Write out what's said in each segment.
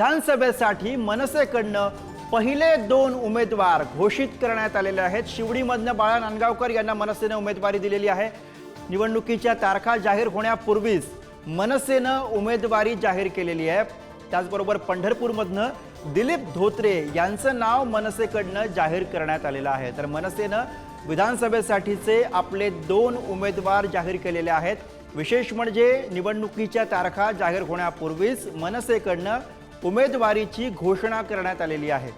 विधानसभेसाठी मनसेकडनं पहिले दोन उमेदवार घोषित करण्यात आलेले आहेत. शिवडीमधनं बाळा नांदगावकर यांना मनसेनं उमेदवारी दिलेली आहे. निवडणुकीच्या तारखा जाहीर होण्यापूर्वीच मनसेनं उमेदवारी जाहीर केलेली आहे. त्याचबरोबर पंढरपूरमधनं दिलीप धोत्रे यांचं नाव मनसेकडनं जाहीर करण्यात आलेलं आहे. तर मनसेनं विधानसभेसाठीचे आपले दोन उमेदवार जाहीर केलेले आहेत. विशेष म्हणजे निवडणुकीच्या तारखा जाहीर होण्यापूर्वीच मनसेकडनं उमेदवारीची घोषणा करण्यात आलेली आहे.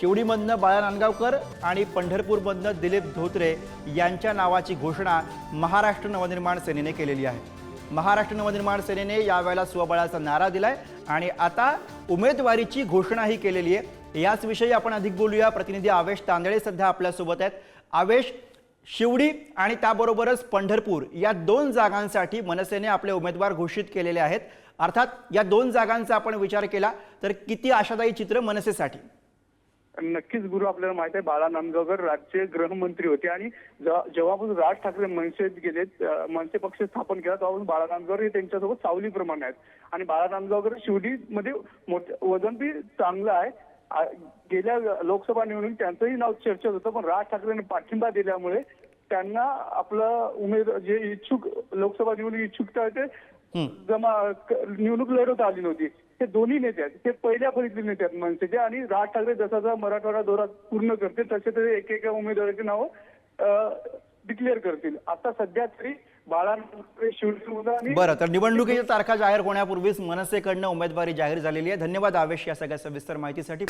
शिवडीमधनं बाळा नांदगावकर आणि पंढरपूरमधनं दिलीप धोत्रे यांच्या नावाची घोषणा महाराष्ट्र नवनिर्माण सेनेने केलेली आहे. महाराष्ट्र नवनिर्माण सेनेने यावेळेला स्वबळाचा नारा दिलाय आणि आता उमेदवारीची घोषणाही केलेली आहे. याचविषयी आपण अधिक बोलूया. प्रतिनिधी आवेश तांदळे सध्या आपल्यासोबत आहेत. आवेश शिवडी आणि त्याबरोबरच पंढरपूर या दोन जागांसाठी मनसेने आपले उमेदवार घोषित केलेले आहेत. अर्थात या दोन जागांचा आपण विचार केला तर किती आशादायी चित्र मनसेसाठी? नक्कीच गुरु आपल्याला माहीत आहे बाळा नांदगावकर राज्य गृहमंत्री होते आणि जेव्हा- जेव्हापासून राज ठाकरे मनसेत गेले मनसे पक्ष स्थापन केला तेव्हापासून बाळा नांदगावकर हे त्यांच्यासोबत सावलीप्रमाणे आहेत. आणि बाळा नांदगावकर शिवडीमध्ये मोठं वजन बी चांगलं आहे गेल्या लोकसभा निवडणुकीत त्यांचंही नाव चर्चेत होतं पण राज ठाकरेंनी पाठिंबा दिल्यामुळे त्यांना आपलं उमेद जे इच्छुक लोकसभा निवडणूक इच्छुकता ते जमा निवडणूक लढवता आली नव्हती. हे दोन्ही नेते आहेत ते पहिल्या फळीतले नेते आहेत मनसेचे आणि राज ठाकरे जसा जसा मराठवाडा दौरा पूर्ण करते तसे तसे एक एका उमेदवाराची नावं डिक्लेअर करतील. आता सध्या तरी बरं तर निवडणुकीच्या तारखा जाहीर होण्यापूर्वीच मनसेकडनं उमेदवारी जाहीर झालेली आहे. धन्यवाद आवेश या सगळ्या सविस्तर माहितीसाठी.